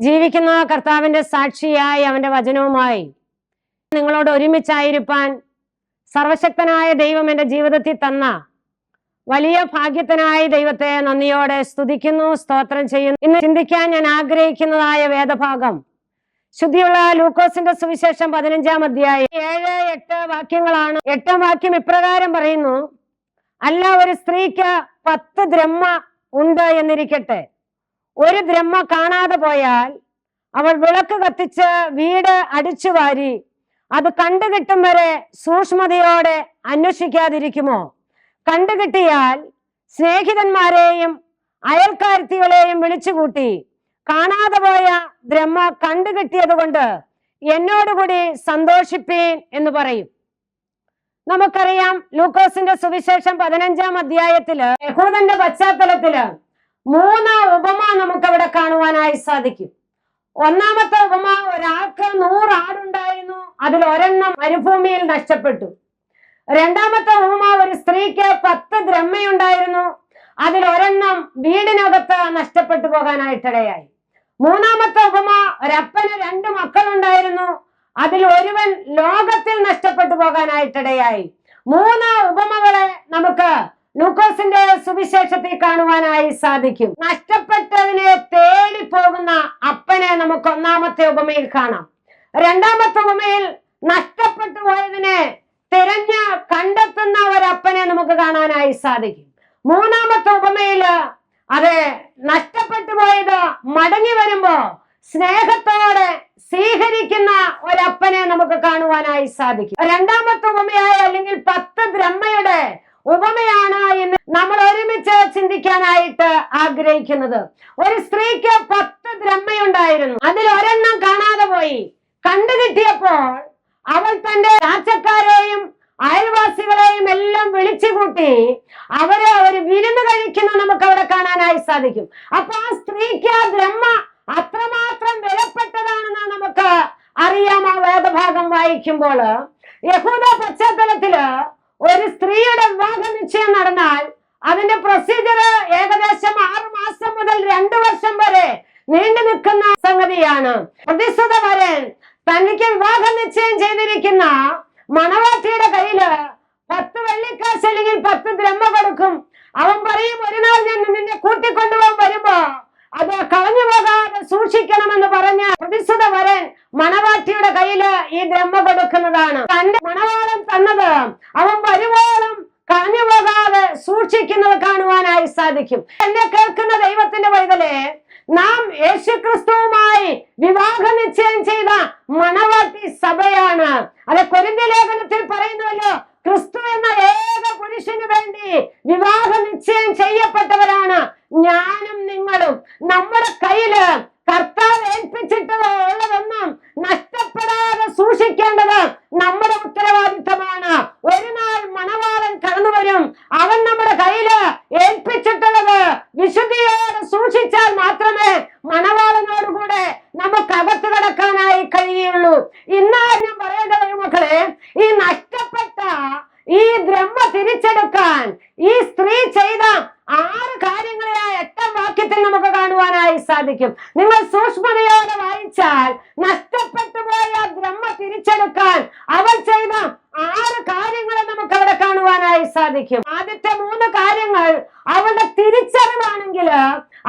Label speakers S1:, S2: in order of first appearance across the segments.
S1: ജീവിക്കുന്ന കർത്താവിന്റെ സാക്ഷിയായി അവന്റെ വചനവുമായി നിങ്ങളോട് ഒരുമിച്ചായിരിക്കാൻ സർവശക്തനായ ദൈവം എന്റെ ജീവിതത്തിൽ തന്ന വലിയ ഭാഗ്യത്തിനായി ദൈവത്തെ നന്ദിയോടെ സ്തുതിക്കുന്നു സ്തോത്രം ചെയ്യുന്നു. ഇന്ന് ചിന്തിക്കാൻ ഞാൻ ആഗ്രഹിക്കുന്നതായ വേദഭാഗം. ശുദ്ധിയുള്ള ലൂക്കോസിന്റെ സുവിശേഷം പതിനഞ്ചാം അധ്യായം. ഏഴ് എട്ട് വാക്യങ്ങളാണ്. എട്ടാം വാക്യം ഇപ്രകാരം പറയുന്നു അല്ല ഒരു സ്ത്രീക്ക് പത്ത് ദ്രഹ്മ ഉണ്ട് എന്നിരിക്കട്ടെ. ഒരു ബ്രഹ്മ കാണാതെ പോയാൽ അവൾ വിളക്ക് കത്തിച്ച് വീട് അടിച്ചു വാരി അത് കണ്ടുകിട്ടും വരെ സൂക്ഷ്മതയോടെ അന്വേഷിക്കാതിരിക്കുമോ? കണ്ടുകിട്ടിയാൽ സ്നേഹിതന്മാരെയും അയൽക്കാരത്തികളെയും വിളിച്ചുകൂട്ടി കാണാതെ പോയ ബ്രഹ്മ കണ്ടുകിട്ടിയത് കൊണ്ട് എന്നോടുകൂടി സന്തോഷിപ്പീൻ എന്ന് പറയും. നമുക്കറിയാം ലൂക്കോസിന്റെ സുവിശേഷം പതിനഞ്ചാം അധ്യായത്തിൽ യഹൂദന്റെ പശ്ചാത്തലത്തിൽ മൂന്ന് ഉപമ നമുക്ക് അവിടെ കാണുവാനായി സാധിക്കും. ഒന്നാമത്തെ ഉപമ ഒരാൾക്ക് നൂറ് ആടുണ്ടായിരുന്നു. അതിൽ ഒരെണ്ണം മരുഭൂമിയിൽ നഷ്ടപ്പെട്ടു. രണ്ടാമത്തെ ഉപമ ഒരു സ്ത്രീക്ക് പത്ത് ദ്രഹ്മയുണ്ടായിരുന്നു അതിൽ ഒരെണ്ണം വീടിനകത്ത് നഷ്ടപ്പെട്ടു പോകാനായിട്ടിടയായി. മൂന്നാമത്തെ ഉപമ ഒരപ്പന് രണ്ട് മക്കളുണ്ടായിരുന്നു. അതിൽ ഒരുവൻ ലോകത്തിൽ നഷ്ടപ്പെട്ടു പോകാനായിട്ടിടയായി. മൂന്ന് ഉപമകളെ നമുക്ക് ലൂക്കോസിന്റെ സുവിശേഷത്തിൽ കാണുവാനായി സാധിക്കും. നഷ്ടപ്പെട്ടതിനെ തേടി പോകുന്ന അപ്പനെ നമുക്ക് ഒന്നാമത്തെ ഉപമയിൽ കാണാം. രണ്ടാമത്തെ ഉപമയിൽ നഷ്ടപ്പെട്ടു പോയതിനെ തിരഞ്ഞ് കണ്ടെത്തുന്ന ഒരപ്പനെ നമുക്ക് കാണാനായി സാധിക്കും. മൂന്നാമത്തെ ഉപമയിൽ അതെ നഷ്ടപ്പെട്ടു പോയത് മടങ്ങി വരുമ്പോ സ്നേഹത്തോടെ സ്വീകരിക്കുന്ന ഒരപ്പനെ നമുക്ക് കാണുവാനായി സാധിക്കും. രണ്ടാമത്തെ ഉപമയായ അല്ലെങ്കിൽ പത്ത് ബ്രഹ്മയുടെ ഉപമയാണ് എന്ന് നമ്മൾ ഒരുമിച്ച് ചിന്തിക്കാനായിട്ട് ആഗ്രഹിക്കുന്നത്. ഒരു സ്ത്രീക്ക് പത്ത് ബ്രഹ്മയുണ്ടായിരുന്നു. അതിൽ ഒരെണ്ണം കാണാതെ പോയി. കണ്ടുകിട്ടിയപ്പോൾ അവൾ തന്റെ രാജക്കാരെയും അയൽവാസികളെയും എല്ലാം വിളിച്ചു കൂട്ടി അവരെ ഒരു വിരുന്ന് കഴിക്കുന്ന നമുക്ക് അവിടെ കാണാനായി സാധിക്കും. അപ്പൊ ആ സ്ത്രീക്ക് ആ ബ്രഹ്മ അത്രമാത്രം വിലപ്പെട്ടതാണെന്ന് നമുക്ക് അറിയാം ആ വേദഭാഗം വായിക്കുമ്പോൾ. യഹൂദ പശ്ചാത്തലത്തിൽ ഒരു സ്ത്രീയുടെ അതിന്റെ പ്രൊസീജിയർ ഏകദേശം ആറ് മാസം മുതൽ രണ്ടു വർഷം വരെ നീണ്ടു നിൽക്കുന്ന സംഗതിയാണ്. പ്രതിസ്തുത വരൻ തനിക്ക് വിവാഹ നിശ്ചയം ചെയ്തിരിക്കുന്ന മണവാട്ടിയുടെ കയ്യിൽ പത്ത് വെള്ളിക്കാശ് അല്ലെങ്കിൽ പത്ത് ദ്രഹ്മ കൊടുക്കും. അവൻ പറയും ഒരു നാൾ ഞാൻ നിന്നെ കൂട്ടിക്കൊണ്ടുപോകാൻ വരുമ്പോ അത് കളഞ്ഞു പോകാതെ സൂക്ഷിക്കണമെന്ന് പറഞ്ഞ പ്രതിസ്തുത വരൻ മണവാട്ടിയുടെ കയ്യിൽ ഈ ദ്രഹ്മ കൊടുക്കുന്നതാണ്. തന്റെ മണവാളം തന്നത് അവൻ വരുവോളം പോകാതെ സൂക്ഷിക്കുന്നത് കാണുവാനായി സാധിക്കും. എന്നെ കേൾക്കുന്ന ദൈവത്തിന്റെ വൈതലേ നാം യേശുക്രിസ്തുവുമായി വിവാഹ നിശ്ചയം ചെയ്ത മണവാട്ടി സഭയാണ്. അത് കൊരിന്ത ലേഖനത്തിൽ പറയുന്നുവല്ലോ ക്രിസ്തു എന്ന ഏക പുരുഷന് വേണ്ടി വിവാഹ നിശ്ചയം ചെയ്യപ്പെട്ടവരാണ് ഞാനും നിങ്ങളും. നമ്മുടെ കയ്യിൽ കർത്താവ് ഏൽപ്പിച്ചിട്ടത് ഉള്ളതൊന്നും നഷ്ടപ്പെടാതെ സൂക്ഷിക്കേണ്ടത് നമ്മുടെ ഉത്തരവാദിത്തമാണ്. ഒരു നാൾ മണവാളൻ കടന്നു വരും. അവൻ നമ്മുടെ കയ്യിൽ ഏൽപ്പിച്ചിട്ടുള്ളത് വിശുദ്ധിയോടെ സൂക്ഷിച്ചാൽ മാത്രമേ മണവാളനോടുകൂടെ നമുക്ക് അകത്ത് കടക്കാനായി കഴിയുള്ളൂ. ഇന്നാ ഞാൻ പറയേണ്ടത് മക്കളെ ഈ നഷ്ടപ്പെട്ട ഈ ബ്രഹ്മ തിരിച്ചെടുക്കാൻ ഈ സ്ത്രീ ചെയ്ത ആറ് കാര്യങ്ങളെ ആ എട്ടാം വാക്യത്തിൽ നമുക്ക് കാണുവാനായി സാധിക്കും. നിങ്ങൾ സൂക്ഷ്മതയോടെ വായിച്ചാൽ നഷ്ടപ്പെട്ടു പോയ ബ്രഹ്മ തിരിച്ചെടുക്കാൻ അവൾ ചെയ്ത ആറ് കാര്യങ്ങളെ നമുക്ക് അവിടെ കാണുവാനായി സാധിക്കും. ആദ്യത്തെ മൂന്ന് കാര്യങ്ങൾ അവളുടെ തിരിച്ചറിവാണെങ്കിൽ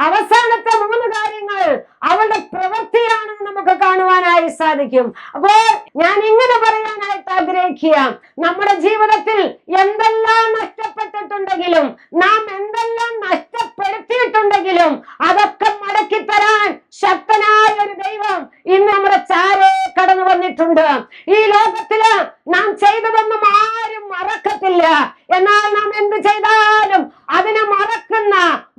S1: അവസാനത്തെ മൂന്ന് കാര്യങ്ങൾ അവളുടെ പ്രവൃത്തിയാണെന്ന് നമുക്ക് കാണുവാനായി സാധിക്കും. അപ്പോൾ ഞാൻ ഇങ്ങനെ പറയാനായിട്ട് ആഗ്രഹിക്കുക. നമ്മുടെ ജീവിതത്തിൽ എന്തെല്ലാം നഷ്ടപ്പെട്ടിട്ടുണ്ടെങ്കിലും നാം എന്തെല്ലാം നഷ്ടപ്പെടുത്തിയിട്ടുണ്ടെങ്കിലും അതൊക്കെ മടക്കി തരാൻ ശക്തനായ ഒരു ദൈവം ഇന്ന് നമ്മുടെ ചാരെ കടന്നു വന്നിട്ടുണ്ട് ഈ ലോകത്തിൽ നാം ചെയ്തതൊന്നും ആരും മറക്കത്തില്ല എന്നാൽ നാം എന്ത് ചെയ്താലും അതിനെ മറക്കുന്ന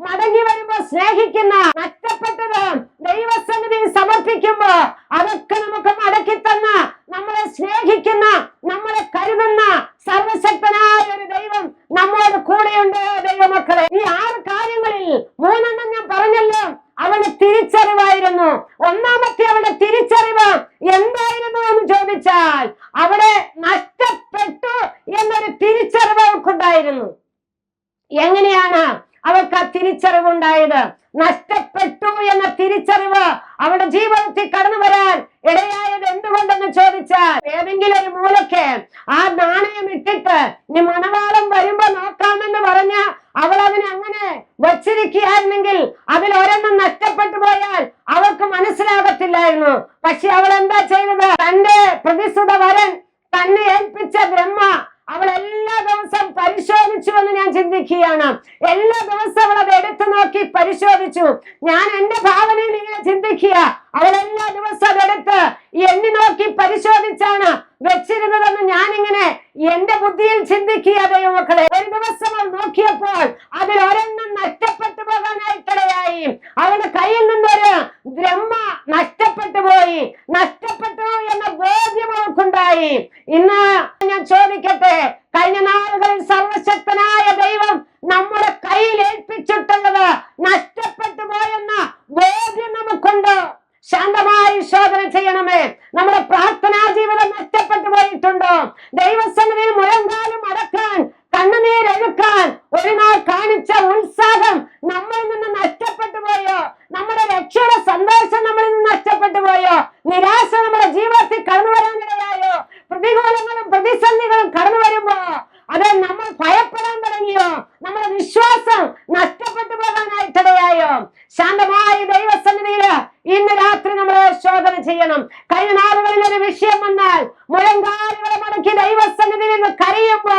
S1: മടങ്ങി വരുമ്പോ സ്നേഹിക്കുന്ന നഷ്ടപ്പെട്ടത് ദൈവസന്നിധി സമർപ്പിക്കുമ്പോ അതൊക്കെ നമുക്ക് മടക്കി തന്ന നമ്മളെ സ്നേഹിക്കുന്ന നമ്മളെ കരുതുന്ന സർവശക്തനായ ഒരു ദൈവം നമ്മോട് കൂടെയുണ്ട് ദൈവമക്കളെ ഈ ആറ് കാര്യങ്ങളിൽ മൂന്നെണ്ണം ഞാൻ പറഞ്ഞല്ലോ അവളുടെ തിരിച്ചറിവായിരുന്നു ഒന്നാമത്തെ അവളുടെ തിരിച്ചറിവ് എന്തായിരുന്നു എന്ന് ചോദിച്ചാൽ അവിടെ നഷ്ടപ്പെട്ടു എന്നൊരു തിരിച്ചറിവ് അവർക്കുണ്ടായിരുന്നു. എങ്ങനെയാണ് അവർക്ക് ആ തിരിച്ചറിവ് ഉണ്ടായത്? നഷ്ടപ്പെട്ടു എന്ന തിരിച്ചറിവ് അവരുടെ ജീവിതത്തിൽ കടന്നു വരാൻ ഇടയായത് എന്തുകൊണ്ടെന്ന് ചോദിച്ചാൽ ഏതെങ്കിലും ഒരു മൂലക്ക് ആ നാണയം ഇട്ടിട്ട് ഇനി മണവാളം വരുമ്പോ നോക്കാമെന്ന് പറഞ്ഞ അവൾ അതിനെ അങ്ങനെ വച്ചിരിക്കുകയായിരുന്നെങ്കിൽ അതിൽ ഒരെണ്ണം നഷ്ടപ്പെട്ടു പോയാൽ അവൾക്ക് മനസ്സിലാകത്തില്ലായിരുന്നു. പക്ഷെ അവൾ എന്താ ചെയ്തത്? തന്റെ പ്രതിസുത വരൻ തന്നെ ഏൽപ്പിച്ച ബ്രഹ്മ അവൾ എല്ലാ ദിവസം പരിശോധിച്ചു എന്ന് ഞാൻ ചിന്തിക്കുകയാണ്. എല്ലാ ദിവസവും അവൾ അത് എടുത്തു നോക്കി പരിശോധിച്ചു. ഞാൻ എന്റെ ഭാവനയിൽ ഇങ്ങനെ ചിന്തിക്കുക. അവൾ എല്ലാ ദിവസവും അതെടുത്ത് എണ്ണി നോക്കി പരിശോധിച്ചാണ് വെച്ചിരുന്നതെന്ന് ഞാനിങ്ങനെ എന്റെ ബുദ്ധിയിൽ ചിന്തിക്കുക ദൈവമക്കളെ ഒരു ദിവസം നോക്കിയപ്പോൾ അതിൽ ഒരെണ്ണം നഷ്ടപ്പെട്ടു പോകാനായിട്ടിടയായി. അവളുടെ കയ്യിൽ നിന്നൊരു ബ്രഹ്മ നഷ്ടപ്പെട്ടു പോയി. നഷ്ടപ്പെട്ടു എന്ന ബോധ്യം അവൾക്കുണ്ടായി. ഇന്ന് ഞാൻ ചോദിക്കട്ടെ കഴിഞ്ഞ നാളുകളിൽ സർവശക്തനായ ദൈവം നമ്മുടെ കയ്യിൽ ഏൽപ്പിച്ചിട്ടുള്ളത് നഷ്ടപ്പെട്ടു പോയെന്ന ബോധ്യം നമുക്കുണ്ട് ശാന്തമായി ശോധന ചെയ്യണമേ. നമ്മുടെ പ്രാർത്ഥനാ വന്നാൽ മുഴങ്കാലുകളെ മടക്കി ദൈവസന്നിധിയിൽ നിന്ന് കരയുമ്പോ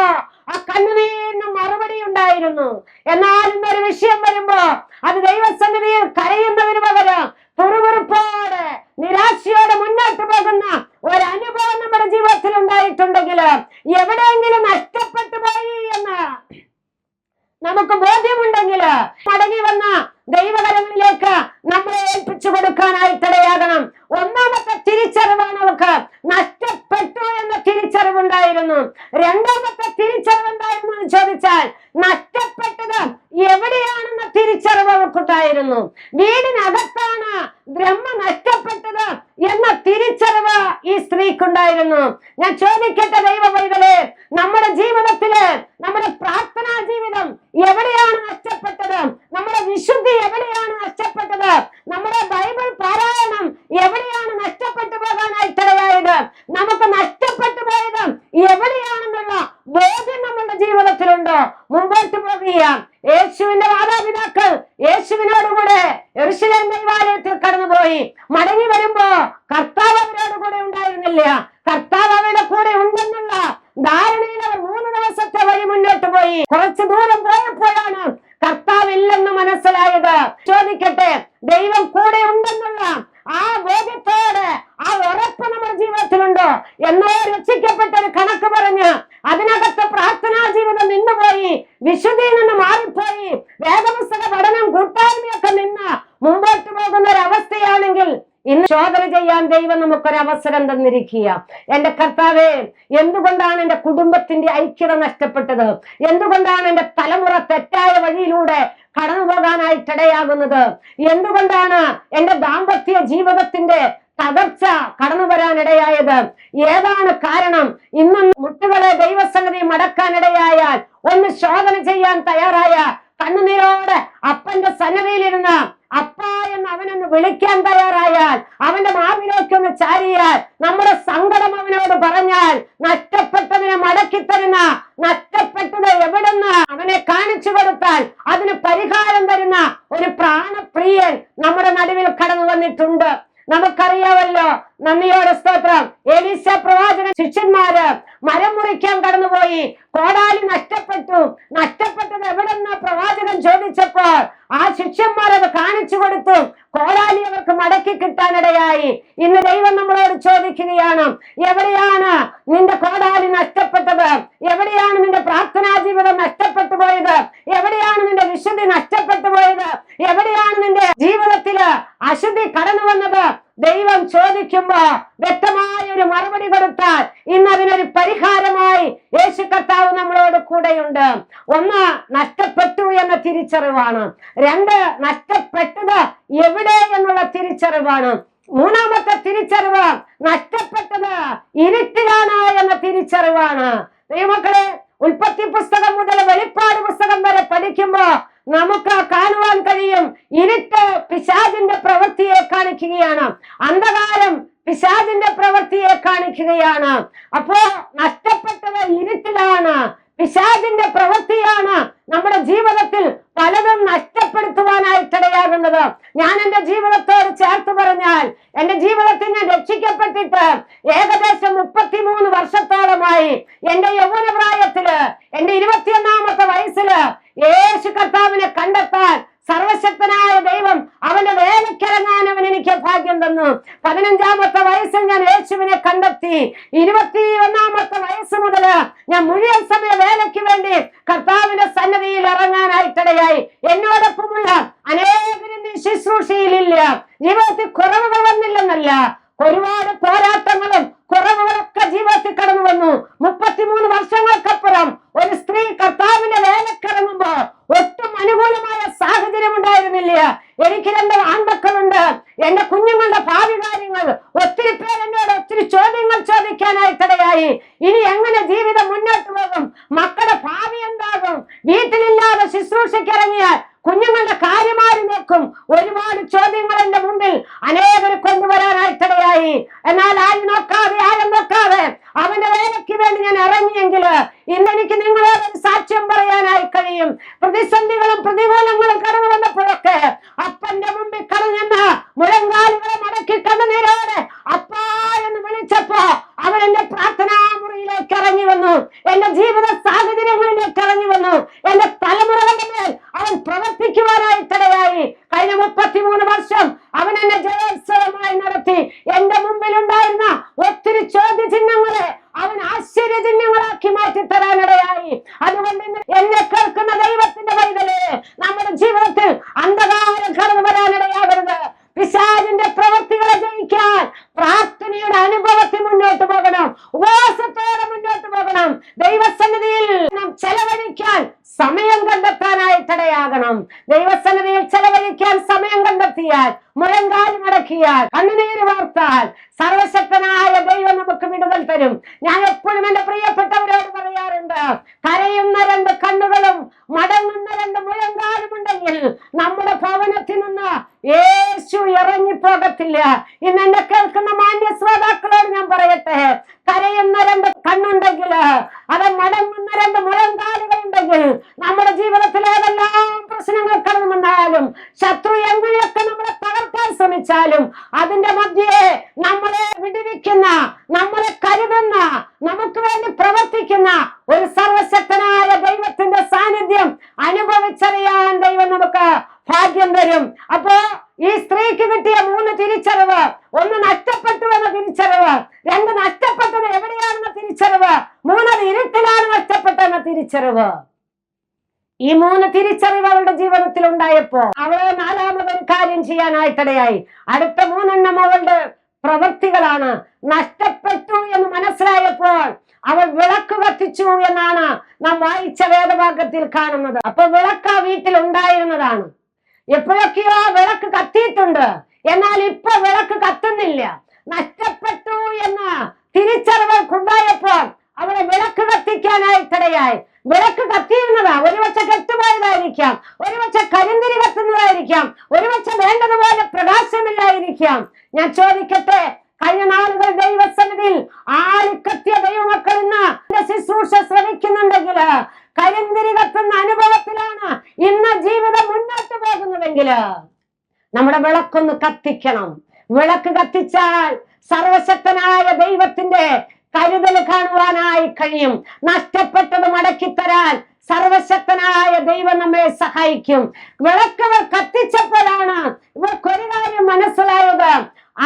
S1: ആ കണ്ണുനീരിന് മറുപടി ഉണ്ടായിരുന്നു. എന്നാൽ ഇന്നൊരു വിഷയം വരുമ്പോ അത് ദൈവസന്നിധിയിൽ കരയുന്നതിന് പകരം തുറുതുറുപ്പോടെ നിരാശയോടെ മുന്നോട്ട് പോകുന്ന ഒരു അനുഭവം നമ്മുടെ ജീവിതത്തിൽ ഉണ്ടായിട്ടുണ്ടെങ്കിൽ എവിടെയെങ്കിലും നഷ്ടപ്പെട്ടു പോയി എന്ന് നമുക്ക് ബോധ്യമുണ്ടെങ്കിൽ മടങ്ങി വന്ന ദൈവകരങ്ങളിലേക്ക് നമ്മളെ ഏൽപ്പിച്ചു കൊടുക്കാനായി തടയാകണം. ഒന്നാമത്തെ തിരിച്ചറിവാണ് അവർക്ക്. നഷ്ടപ്പെട്ടു എന്ന തിരിച്ചറിവുണ്ടായിരുന്നു. രണ്ടാമത്തെ തിരിച്ചറിവ് എന്തായിരുന്നു എന്ന് ചോദിച്ചാൽ നഷ്ടപ്പെട്ടത് എവിടെയാണെന്ന തിരിച്ചറിവ് അവർക്കുണ്ടായിരുന്നു. വീടിനകത്താണ് ബ്രഹ്മ നഷ്ടപ്പെട്ടത് എന്ന തിരിച്ചറിവ് ഈ സ്ത്രീക്കുണ്ടായിരുന്നു. ഞാൻ ചോദിക്കട്ടെ ദൈവ പൈതലെ നമ്മുടെ ജീവിതത്തിൽ നമ്മുടെ പ്രാർത്ഥനാ ജീവിതം എവിടെയാണ് നഷ്ടപ്പെട്ടത്? നമ്മുടെ വിശുദ്ധി എവിടെയാണ് നഷ്ടപ്പെട്ടത്? നമ്മുടെ ബൈബിൾ പാരായണം എവിടെയാണ് നഷ്ടപ്പെട്ടു പോകാനായി പോകാനായിട്ടിടയായത് നമുക്ക് നഷ്ടപ്പെട്ടു പോയത് എവിടെയാണെന്നുള്ള ബോധ്യം നമ്മളുടെ ജീവിതത്തിലുണ്ടോ. മുമ്പോട്ട് പോകുകയാണ്. യേശുവിന്റെ മാതാപിതാക്കൾ യേശുവിനോടുകൂടെ എറുശലേം ദൈവാലയത്തിൽ കടന്നുപോയി. മടങ്ങി വരുമ്പോ കർത്താവ് അവരോട് കൂടെ ഉണ്ടായിരുന്നില്ല. കർത്താവ് അവരുടെ കൂടെ ഉണ്ടെന്നുള്ള ധാരണയിൽ അവർ മൂന്ന് ദിവസത്തെ വഴി മുന്നോട്ട് പോയി. കുറച്ചു ദൂരം പോയപ്പോഴാണ് കർത്താവ് ഇല്ലെന്ന് മനസ്സിലായത്. ചോദിക്കട്ടെ ദൈവം കൂടെ ഉണ്ടെന്നുള്ള ആ ബോധ്യത്തോടെ ആ ഉറപ്പ് നമ്മുടെ ജീവിതത്തിലുണ്ടോ എന്നോ രക്ഷിക്കപ്പെട്ട ഒരു കണക്ക് പറഞ്ഞ് അതിനകത്ത് പ്രാർത്ഥനാ ജീവിതം നിന്നുപോയി വിശുദ്ധിയിൽ നിന്ന് മാറിപ്പോയി വേദപുസ്തക പഠനം കൂട്ടായ്മയൊക്കെ നിന്ന് മുമ്പോട്ട് പോകുന്ന ഒരു അവസ്ഥയാണെങ്കിൽ ഇന്ന് ശോധന ചെയ്യാൻ ദൈവം നമുക്കൊരു അവസരം തന്നിരിക്കുക. എന്റെ കർത്താവേ എന്തുകൊണ്ടാണ് എന്റെ കുടുംബത്തിന്റെ ഐക്യത നഷ്ടപ്പെട്ടത്? എന്തുകൊണ്ടാണ് എന്റെ തലമുറ തെറ്റായ വഴിയിലൂടെ കടന്നു പോകാനായിട്ടിടയാകുന്നത് എന്തുകൊണ്ടാണ് എന്റെ ദാമ്പത്യ ജീവിതത്തിന്റെ തകർച്ച കടന്നു വരാനിടയായത് ഏതാണ് കാരണം? ഇന്നും മുട്ടുകളെ ദൈവസന്നിധി മടക്കാനിടയായാൽ ഒന്ന് ശോധന ചെയ്യാൻ തയ്യാറായ കണ്ണുനീരോടെ അപ്പന്റെ സന്നദ്ധയിലിരുന്ന് അപ്പ എന്ന് അവനൊന്ന് വിളിക്കാൻ തയ്യാറായാൽ അവന്റെ മാവിലേക്ക് ഒന്ന് ചാരിയാൽ നമ്മുടെ സങ്കടം അവനോട് പറഞ്ഞാൽ നഷ്ടപ്പെട്ടതിനെ മടക്കി തരുന്ന നഷ്ടപ്പെട്ടത് എവിടെന്ന് അവനെ കാണിച്ചു കൊടുത്താൽ അതിന് പരിഹാരം തരുന്ന ഒരു പ്രാണപ്രിയൻ നമ്മുടെ നടുവിൽ കടന്നു വന്നിട്ടുണ്ട്. നമുക്കറിയാമല്ലോ നന്ദിയോടെ സ്തോത്രം. എലീശ പ്രവാചകൻ ശിഷ്യന്മാര് മരം മുറിക്കാൻ കടന്നുപോയി. കോടാലി നഷ്ടപ്പെട്ടു. നഷ്ടപ്പെട്ടത് എവിടെന്ന് പ്രവാചകൻ ചോദിച്ചപ്പോൾ ആ ശിഷ്യന്മാർ അത് കാണിച്ചു കൊടുത്തു. കോടാലി അവർക്ക് മടക്കി കിട്ടാനിടയായി. ഇന്ന് ദൈവം നമ്മളോട് ചോദിക്കുകയാണ് എവിടെയാണ് നിന്റെ കോടാലി നഷ്ടപ്പെട്ടത്? എവിടെയാണ് നിന്റെ പ്രാർത്ഥനാ ജീവിതം നഷ്ടപ്പെട്ടു പോയത്? എവിടെയാണ് നിന്റെ വിശുദ്ധി നഷ്ടപ്പെട്ടു പോയത്? എവിടെയാണ് നിന്റെ ജീവിതത്തിൽ അശുദ്ധി കടന്നു വന്നത്? ദൈവം ചോദിക്കുമ്പോ വ്യക്തമായ ഒരു മറുപടി കൊടുത്താൽ ഇന്ന് അതിനൊരു പരിഹാരമായി യേശു കർത്താവ് നമ്മളോട് കൂടെയുണ്ട്. ഒന്ന് നഷ്ടപ്പെട്ടു എന്ന തിരിച്ചറിവാണ്. രണ്ട് നഷ്ടപ്പെട്ടത് എവിടെ എന്നുള്ള തിരിച്ചറിവാണ്. മൂന്നാമത്തെ തിരിച്ചറിവ് നഷ്ടപ്പെട്ടത് ഇരുട്ടിലാണ് എന്ന തിരിച്ചറിവാണ്. ദൈവമക്കളെ ഉൽപ്പത്തി പുസ്തകം മുതൽ വെളിപ്പാട് പുസ്തകം വരെ പഠിക്കുമ്പോ നമുക്ക് കാണുവാൻ കഴിയും. ഇരുട്ട് പിശാചിന്റെ പ്രവൃത്തിയെ കാണിക്കുകയാണ്. അന്ധകാരം പിശാചിന്റെ പ്രവൃത്തിയെ കാണിക്കുകയാണ്. അപ്പോ നഷ്ടപ്പെട്ടത് ഇരുട്ടിലാണ്. പിശാചിന്റെ പ്രവൃത്തിയാണ് നമ്മുടെ ജീവിതത്തിൽ പലതും നഷ്ടപ്പെടുത്തുവാനായിട്ടിടയാകുന്നത്. ഞാൻ എന്റെ ജീവിതത്തോട് ചേർത്ത് പറഞ്ഞാൽ എന്റെ ജീവിതത്തിൽ ഞാൻ രക്ഷിക്കപ്പെട്ടിട്ട് ഏകദേശം മുപ്പത്തിമൂന്ന് വർഷത്തോളമായി എന്റെ യൗവന പ്രായത്തിൽ എന്റെ ഇരുപത്തിയൊന്നാമത്തെ വയസ്സിൽ യേശു കർത്താവിനെ കണ്ടെത്താൻ സർവശക്തനായ ദൈവം അവന്റെ വേലക്കിറങ്ങാൻ അവൻ എനിക്ക് ഭാഗ്യം തന്നു. പതിനഞ്ചാമത്തെ വയസ്സിൽ ഞാൻ യേശുവിനെ കണ്ടെത്തി. ഇരുപത്തി ഒന്നാമത്തെ വയസ്സ് മുതൽ ഞാൻ മുഴുവൻ സമയ വേലയ്ക്ക് വേണ്ടി കർത്താവിന്റെ സന്നദ്ധിയിൽ ഇറങ്ങാനായിട്ടിടയായി. എന്നോടൊപ്പമുള്ള അനേകരും ശുശ്രൂഷയിലില്ല. ജീവിതത്തിൽ കുറവുകൾ വന്നില്ലെന്നല്ല. ഒരുപാട് പോരാട്ടങ്ങളും കുറവുകളൊക്കെ ജീവിതത്തിൽ കടന്നു വന്നു. മുപ്പത്തിമൂന്ന് വർഷങ്ങൾക്കപ്പുറം ഒരു സ്ത്രീ കർത്താവിന്റെ വേലക്കിറങ്ങുമ്പോ ഒട്ടും അനുകൂലമായ സാഹചര്യം ഉണ്ടായിരുന്നില്ല. എനിക്ക് രണ്ട് ആൺമക്കളുണ്ട്? എന്റെ കുഞ്ഞുങ്ങളുടെ ഭാവി കാര്യങ്ങൾ ഒത്തിരി പേർ എന്നോട് ഒത്തിരി ചോദ്യങ്ങൾ ചോദിക്കാനായിട്ടിടയായി. ഇനി എങ്ങനെ ജീവിതം മുന്നോട്ട് പോകും? മക്കളുടെ ഭാവി എന്താകും? വീട്ടിലില്ലാതെ ശുശ്രൂഷയ്ക്ക് ഇറങ്ങിയാൽ കുഞ്ഞുങ്ങളുടെ കാര്യമായി നോക്കും? ഒരുപാട് ചോദ്യങ്ങൾ എന്റെ മുമ്പിൽ അനേകർ കൊണ്ടുവരാനായിട്ടിടയായി. എന്നാൽ ആരും നോക്കാതെ ആരും നോക്കാതെ അവന്റെ വേലയ്ക്ക് വേണ്ടി ഞാൻ ഇറങ്ങിയെങ്കിൽ ഇന്നെനിക്ക് നിങ്ങളോട് സാക്ഷ്യം പറയാനായി. കഴിയും പ്രതിസന്ധികളും പ്രതികൂലങ്ങളും കടന്നു വന്നപ്പോഴൊക്കെ അപ്പന്റെ മുമ്പിൽ കടഞ്ഞെന്ന് മുഴങ്കാലുകളെ മടക്കി കണ്ണുനീരോടെ അപ്പാ എന്ന് വിളിച്ചപ്പോ അവൻ എന്റെ പ്രാർത്ഥനാ മുറിയിലേക്ക് ഇറങ്ങി വന്നു എന്റെ ജീവിത സാഹചര്യങ്ങളിലേക്ക് ഇറങ്ങി വന്നു എന്റെ തലമുറകളുടെ മേൽ അവൻ പ്രവർത്തിക്കുവാനായിട്ടിടയായി കഴിഞ്ഞ മുപ്പത്തിമൂന്ന് വർഷം അവൻ എന്നെ ജയോത്സവമായി നടത്തി എന്റെ മുമ്പിൽ ഉണ്ടായിരുന്ന ഒത്തിരി ചോദ്യചിഹ്നങ്ങളെ അവൻ ആശ്ചര്യചിഹ്നങ്ങളാക്കി മാറ്റി തരാനിടയായി അതുകൊണ്ട് ഇന്ന് എന്നെ കേൾക്കുന്ന ദൈവത്തിന്റെ വൈതൽ നമ്മുടെ ജീവിതത്തിൽ അന്ധകാരം കടന്നു വരാനിടയാകരുത് പിശാചിന്റെ പ്രവൃത്തികളെ ജയിക്കാൻ പ്രാർത്ഥനയുടെ അനുഭവത്തിൽ മുന്നോട്ട് പോകണം ഉപവാസത്തോടെ മുന്നോട്ട് പോകണം ദൈവസന്നിധിയിൽ നാം ചെലവഴിക്കാൻ സമയം കണ്ടെത്താനായിട്ടിടയാകണം ദൈവസന്നിധിയിൽ ചെലവഴിക്കാൻ സമയം കണ്ടെത്തിയാൽ മുഴങ്കാൽ മടക്കിയാൽ കണ്ണുനീര് വാർത്താൽ സർവശക്തനായ ദൈവം നമുക്ക് വിടുതൽ തരും ഞാൻ എപ്പോഴും എന്റെ പ്രിയപ്പെട്ടവരോട് പറയാറുണ്ട് കരയുന്ന രണ്ട് കണ്ണുകളും മടങ്ങുന്ന രണ്ട് മുഴങ്കാലും ഉണ്ടെങ്കിൽ നമ്മുടെ ഭവനത്തിൽ നിന്ന് യേശു ഇറങ്ങിപ്പോകത്തില്ല ഇന്ന് എന്നെ കേൾക്കുന്ന മാന്യ ശ്രോതാക്കളോട് ഞാൻ പറയട്ടെ? കരയുന്ന രണ്ട് കണ്ണുണ്ടെങ്കിൽ അത് മടങ്ങുന്ന രണ്ട് മുഴങ്കാലുകൾ ഉണ്ടെങ്കിൽ നമ്മുടെ ജീവിതത്തിൽ ഏതെല്ലാം പ്രശ്നങ്ങൾ കടന്നു വന്നാലും ശത്രു എങ്ങനെയൊക്കെ നമ്മളെ തകർക്കാൻ ശ്രമിച്ചാലും അതിന്റെ മധ്യേ നമ്മളെ വിടുവിക്കുന്ന നമ്മളെ കരുതുന്ന നമുക്ക് വേണ്ടി പ്രവർത്തിക്കുന്ന ഒരു സർവശക്തനായ ദൈവത്തിന്റെ സാന്നിധ്യം അനുഭവിച്ചറിയാൻ ദൈവം നമുക്ക് ഭാഗ്യം തരും. അപ്പോ ഈ സ്ത്രീക്ക് കിട്ടിയ മൂന്ന് തിരിച്ചറിവ്. ഒന്ന് നഷ്ടപ്പെട്ടു എന്ന തിരിച്ചറിവ്. രണ്ട് നഷ്ടപ്പെട്ടത് എവിടെയാണെന്ന തിരിച്ചറിവ്. മൂന്നത് ഇരുട്ടിലാണ് നഷ്ടപ്പെട്ടെന്ന തിരിച്ചറിവ്. ഈ മൂന്ന് തിരിച്ചറിവ് അവളുടെ ജീവിതത്തിൽ ഉണ്ടായപ്പോ അവളെ നാലാമതൊരു കാര്യം ചെയ്യാനായിട്ടിടയായി. അടുത്ത മൂന്നെണ്ണം അവളുടെ പ്രവൃത്തികളാണ്. നഷ്ടപ്പെട്ടു എന്ന് മനസ്സിലായപ്പോൾ അവൾ വിളക്ക് കത്തിച്ചു എന്നാണ് നാം വായിച്ച വേദഭാഗത്തിൽ കാണുന്നത്. അപ്പൊ വിളക്ക് ആ വീട്ടിൽ ഉണ്ടായിരുന്നതാണ്. എപ്പോഴൊക്കെയോ വിളക്ക് കത്തിയിട്ടുണ്ട്. എന്നാൽ ഇപ്പൊ വിളക്ക് കത്തുന്നില്ല. നഷ്ടപ്പെട്ടു എന്ന് തിരിച്ചറിവുണ്ടായപ്പോൾ അവിടെ വിളക്ക് കത്തിക്കാനായിട്ടിടയായി വിളക്ക് കത്തിയിരുന്നതാ ഒരുപക്ഷെ കെട്ടുപോയതായിരിക്കാം. ഒരുപക്ഷെ കരിന്തിരി കത്തുന്നതായിരിക്കാം. ഒരുപക്ഷെ വേണ്ടതുപോലെ പ്രകാശമില്ലായിരിക്കാം. ഞാൻ ചോദിക്കട്ടെ കഴിഞ്ഞ നാളുകൾ ദൈവസന്നിധിയിൽ ആളിക്കത്തിയ ദൈവമക്കൾ ഇന്ന് ശുശ്രൂഷ ശ്രമിക്കുന്നുണ്ടെങ്കിൽ കരിന്തിരി കത്തുന്ന അനുഭവത്തിലാണ് ഇന്ന് ജീവിതം മുന്നോട്ട് പോകുന്നതെങ്കിൽ നമ്മുടെ വിളക്കൊന്ന് കത്തിക്കണം. വിളക്ക് കത്തിച്ചാൽ സർവശക്തനായ ദൈവത്തിന്റെ കരുതൽ കാണുവാനായി കഴിയും. നഷ്ടപ്പെട്ടത് മടക്കിത്തരാൻ സർവശക്തനായ ദൈവം നമ്മെ സഹായിക്കും. വിളക്കവർ കത്തിച്ചപ്പോഴാണ് ഇവർക്ക് ഒരു കാര്യം മനസ്സിലായത്.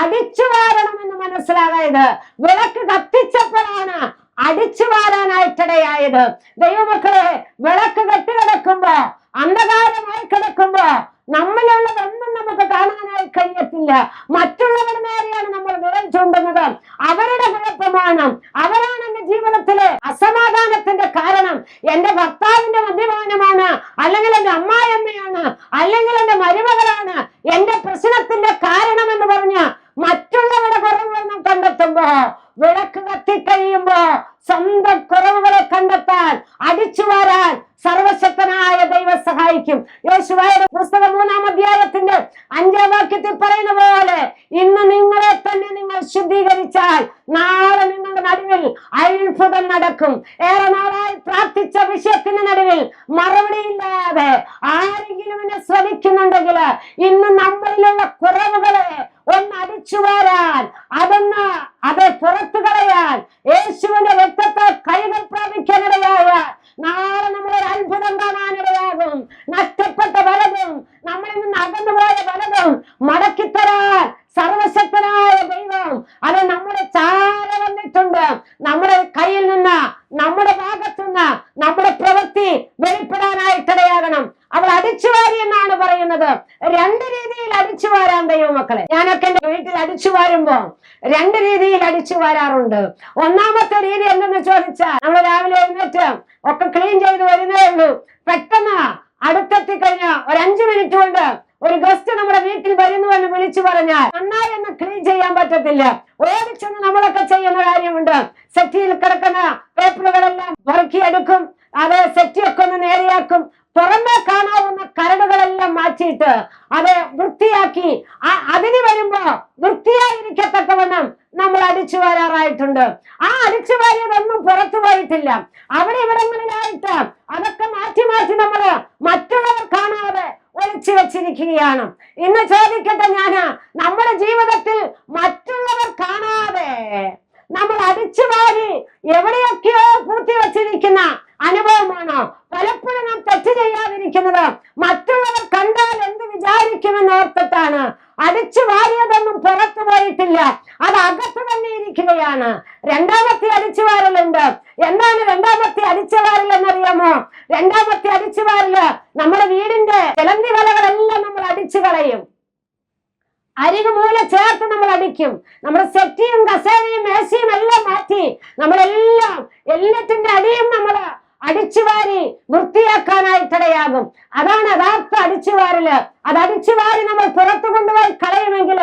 S1: അടിച്ചു വാരണമെന്ന് മനസ്സിലായത്. വിളക്ക് കത്തിച്ചപ്പോഴാണ് അടിച്ചു വാരാനായിട്ടിടയായത്. ദൈവമക്കളെ വിളക്ക് കെട്ടിക്കിടക്കുമ്പോ അന്ധകാരമായി കിടക്കുമ്പോ നമ്മളുള്ളതൊന്നും നമുക്ക് കാണാനായി കഴിയത്തില്ല. മറ്റുള്ളവരുടെ നേരെയാണ് നമ്മൾ വിരൽ ചൂണ്ടുന്നത്. അവരുടെ കുഴപ്പമാണ് അവരാണ് എന്റെ ജീവിതത്തിലെ അസമാധാനത്തിന്റെ കാരണം. എന്റെ ഭർത്താവിന്റെ മദ്യപാനമാണ് അല്ലെങ്കിൽ എന്റെ അമ്മായിയമ്മയാണ് അല്ലെങ്കിൽ എന്റെ മരുമകളാണ് എന്റെ പ്രശ്നത്തിന്റെ കാരണം എന്ന് പറഞ്ഞ് മറ്റുള്ളവരുടെ കുറവുകൾ കണ്ടെത്തുമ്പോ വിളക്ക് കത്തിക്കഴിയുമ്പോ സ്വന്തം കുറവുകളെ കണ്ടെത്താൻ അടിച്ചു വാരാൻ സർവശക്തനായ ദൈവം സഹായിക്കും. യേശുവായ പുസ്തകം മൂന്നാം അധ്യായത്തിന്റെ അഞ്ചാം വാക്യത്തിൽ പറയുന്ന പോലെ ഇന്ന് നിങ്ങളെ നിങ്ങൾ ശുദ്ധീകരിച്ചാൽ നാളെ നിങ്ങളുടെ നടുവിൽ അത്ഭുതം നടക്കും. ഏറെ നാളായി പ്രാർത്ഥിച്ച വിഷയത്തിന് നടുവിൽ മറുപടിയില്ലാതെ ആരെങ്കിലും എന്നെ ശ്രമിക്കുന്നുണ്ടെങ്കിൽ ഇന്ന് നമ്മളിലുള്ള കുറവുകളെ ഒന്ന് അടിച്ചു വരാൻ അതൊന്ന് അത് പുറത്തു കളയാൻ യേശുവിന്റെ രക്തത്തെ കൈകൾ പ്രാപിക്കാനിടയായ നാളെ നമ്മളൊരു അത്ഭുതം കാണാനിടയാകും. നഷ്ടപ്പെട്ട വലതും നമ്മളിൽ നിന്ന് പലതും മടക്കിത്തരാൻ സർവശക്തനായ ദൈവം അത് നമ്മുടെ ചാര വന്നിട്ടുണ്ട് നമ്മുടെ കയ്യിൽ നിന്ന് നമ്മുടെ ഭാഗത്തുനിന്ന് നമ്മുടെ പ്രവൃത്തി വെളിപ്പെടാനായിട്ടിടയാകണം അവൾ അടിച്ചു വാരി എന്നാണ് പറയുന്നത് രണ്ട് രീതിയിൽ അടിച്ചു വാരാൻ ദൈവമക്കളെ ഞാനൊക്കെ എന്റെ വീട്ടിൽ അടിച്ചു വാരുമ്പോ രണ്ട് രീതിയിൽ അടിച്ചു വരാറുണ്ട്. ഒന്നാമത്തെ രീതി എന്തെന്ന് ചോദിച്ചാൽ നമ്മൾ രാവിലെ എഴുന്നേറ്റ് ഒക്കെ ക്ലീൻ ചെയ്ത് വരുന്നേ ഉള്ളൂ. പെട്ടെന്ന് അടുത്തെത്തി കഴിഞ്ഞ ഒരു അഞ്ചു മിനിറ്റ് കൊണ്ട് ഒരു ഗസ്റ്റ് നമ്മുടെ വീട്ടിൽ വരുന്നു എന്ന് വിളിച്ചു പറഞ്ഞാൽ നന്നായി ഒന്ന് ക്ലീൻ ചെയ്യാൻ പറ്റത്തില്ല. ഓടിച്ചെന്ന് നമ്മളൊക്കെ ചെയ്യുന്ന കാര്യമുണ്ട്. സെറ്റിയിൽ കിടക്കുന്ന പേപ്പറുകളെല്ലാം പെറുക്കിയെടുക്കും അത് സെറ്റിയൊക്കെ ഒന്ന് നേരെയാക്കും. പുറമെ കാണാവുന്ന കരടുകളെല്ലാം മാറ്റിയിട്ട് അത് വൃത്തിയാക്കി. അതിന് വരുമ്പോ വൃത്തിയായിരിക്കത്തക്കവണ്ണം നമ്മൾ അടിച്ചു വരാറായിട്ടുണ്ട്. ആ അടിച്ചു വാരിയതൊന്നും പുറത്തു പോയിട്ടില്ല. അവിടെ ഇവിടങ്ങളിലായിട്ട് അതൊക്കെ മാറ്റി മാറ്റി നമ്മൾ മറ്റുള്ളവർ കാണാതെ ഒളിച്ചു വെച്ചിരിക്കുകയാണ്. ഇന്ന് ചോദിക്കട്ടെ ഞാൻ നമ്മുടെ ജീവിതത്തിൽ മറ്റുള്ളവർ കാണാതെ നമ്മൾ അടിച്ചു വാരി എവിടെയൊക്കെയോ പൂത്തി വെച്ചിരിക്കുന്ന അനുഭവമാണ്. പലപ്പോഴും നാം തെറ്റ് ചെയ്യാതിരിക്കുന്നത്. മറ്റുള്ളവർ കണ്ടാൽ എന്ത് വിചാരിക്കുമെന്ന് ഓർത്തിട്ടാണ്. അടിച്ചു വാരിയതൊന്നും പുറത്തു പോയിട്ടില്ല. അത് അകത്ത് തന്നെ ഇരിക്കുകയാണ്. രണ്ടാമത്തെ അടിച്ചു വാരലുണ്ട്. എന്താണ് രണ്ടാമത്തെ അടിച്ചു വാരൽ എന്നറിയാമോ? രണ്ടാമത്തെ അടിച്ചു വാരൽ നമ്മുടെ വീടിന്റെ ചിലന്തി വലകളെല്ലാം നമ്മൾ അടിച്ചു കളയും. അരികു മൂല ചേർത്ത് നമ്മൾ അടിക്കും. നമ്മുടെ സെറ്റിയും കസേരയും മേശയും എല്ലാം മാറ്റി നമ്മളെല്ലാം എല്ലാത്തിന്റെ അടിയും നമ്മൾ അടിച്ചുവാരി വൃത്തിയാക്കാനായി തടയാകും. അതാണ് യഥാർത്ഥ അടിച്ചുവാരൽ. അത് അടിച്ചുവാരി നമ്മൾ പുറത്തു കൊണ്ടുപോയി കളയുമെങ്കിൽ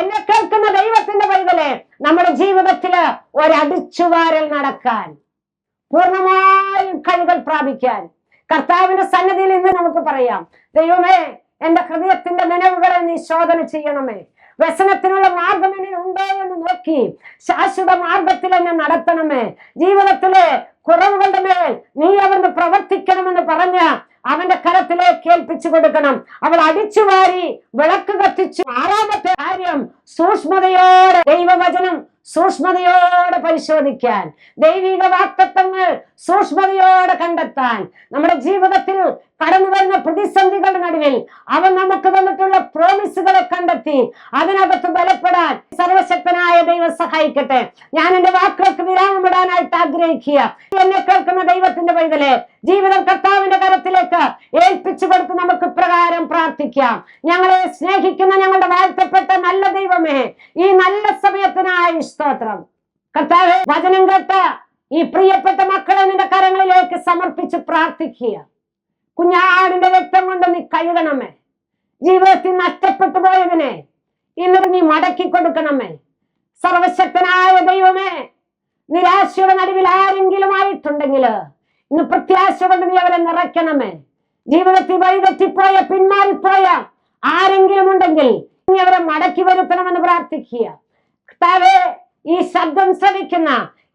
S1: എന്നെ കേൾക്കുന്ന ദൈവത്തിന്റെ പൈതലെ നമ്മുടെ ജീവിതത്തിൽ ഒരടിച്ചുവാരൽ നടക്കാൻ പൂർണമായും കഴികൾ പ്രാപിക്കാൻ കർത്താവിന്റെ സന്നദ്ധിയിൽ ഇന്ന് നമുക്ക് പറയാം ദൈവമേ എന്റെ ഹൃദയത്തിന്റെ നിലവുകളെ നീ ശോധന ചെയ്യണമേ. വ്യസനത്തിനുള്ള മാർഗം എന്നിൽ ഉണ്ടോ എന്ന് നോക്കി ശാശ്വത മാർഗത്തിൽ എന്നെ നടത്തണമേ. ജീവിതത്തിലെ കുറവുകളുടെ മേൽ നീ അവിടുന്ന് പ്രവർത്തിക്കണമെന്ന് പറഞ്ഞ് അവന്റെ കരത്തിലേക്ക് ഏൽപ്പിച്ചു കൊടുക്കണം. അവൾ അടിച്ചു വാരി വിളക്ക് കത്തിച്ചു. ആറാമത്തെ കാര്യം സൂക്ഷ്മതയോടെ ദൈവവചനം സൂക്ഷ്മതയോടെ പരിശോധിക്കാൻ ദൈവിക വാക്തത്വങ്ങൾ സൂക്ഷ്മതയോടെ കണ്ടെത്താൻ നമ്മുടെ ജീവിതത്തിൽ കടന്നു വരുന്ന പ്രതിസന്ധികളുടെ നടുവിൽ അവൻ നമുക്ക് തന്നിട്ടുള്ള പ്രോമിസുകളെ കണ്ടെത്തി അതിനകത്ത് ബലപ്പെടാൻ സർവശക്തനായ ദൈവം സഹായിക്കട്ടെ. ഞാൻ എന്റെ വാക്കുകൾക്ക് വിരാമമിടാനായിട്ട് ആഗ്രഹിക്കുക. എന്നെ കേൾക്കുന്ന ദൈവത്തിന്റെ പൈതലെ ജീവിതം കർത്താവിന്റെ കരത്തിലേക്ക് ഏൽപ്പിച്ചു കൊടുത്ത് നമുക്ക് പ്രകാരം പ്രാർത്ഥിക്കാം. ഞങ്ങളെ സ്നേഹിക്കുന്ന ഞങ്ങളുടെ വാഴ്ത്തപ്പെട്ട നല്ല ദൈവമേ ഈ നല്ല സമയത്തിനായി സ്തോത്രം. കർത്താവ് വചനം കേട്ട ഈ പ്രിയപ്പെട്ട മക്കളെ നിന്റെ കരങ്ങളിലേക്ക് സമർപ്പിച്ച് പ്രാർത്ഥിക്കുക. കുഞ്ഞാടിന്റെ രക്തം കൊണ്ട് നീ കഴുകണമേ. ജീവിതത്തിൽ നഷ്ടപ്പെട്ടു പോയതിനെ ഇന്ന് നീ മടക്കി കൊടുക്കണമേ. സർവശക്തനായ ദൈവമേ നിരാശയുടെ നടുവിൽ ആരെങ്കിലും ആയിട്ടുണ്ടെങ്കിൽ ഇന്ന് പ്രത്യാശ കൊണ്ട് നീ അവരെ നിറയ്ക്കണമേ. ജീവിതത്തിൽ വഴിതെറ്റിപ്പോയ പിന്മാറിപ്പോയ ആരെങ്കിലും ഉണ്ടെങ്കിൽ നീ അവരെ മടക്കി വരുത്തണമെന്ന് പ്രാർത്ഥിക്കുക. കർത്താവേ ഈ ശബ്ദം ശ്രവിക്കുന്ന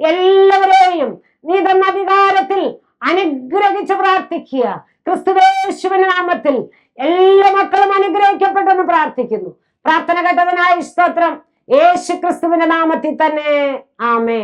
S1: എല്ലാവരെയും നീ തന്ന അധികാരത്തിൽ അനുഗ്രഹിച്ച് പ്രാർത്ഥിക്കുക. ക്രിസ്തുവേശുവിന്റെ നാമത്തിൽ എല്ലാ മക്കളും അനുഗ്രഹിക്കപ്പെട്ടെന്ന് പ്രാർത്ഥിക്കുന്നു. പ്രാർത്ഥന കേട്ടതിനായി സ്തോത്രം. യേശു ക്രിസ്തുവിന്റെ നാമത്തിൽ തന്നെ. ആമേ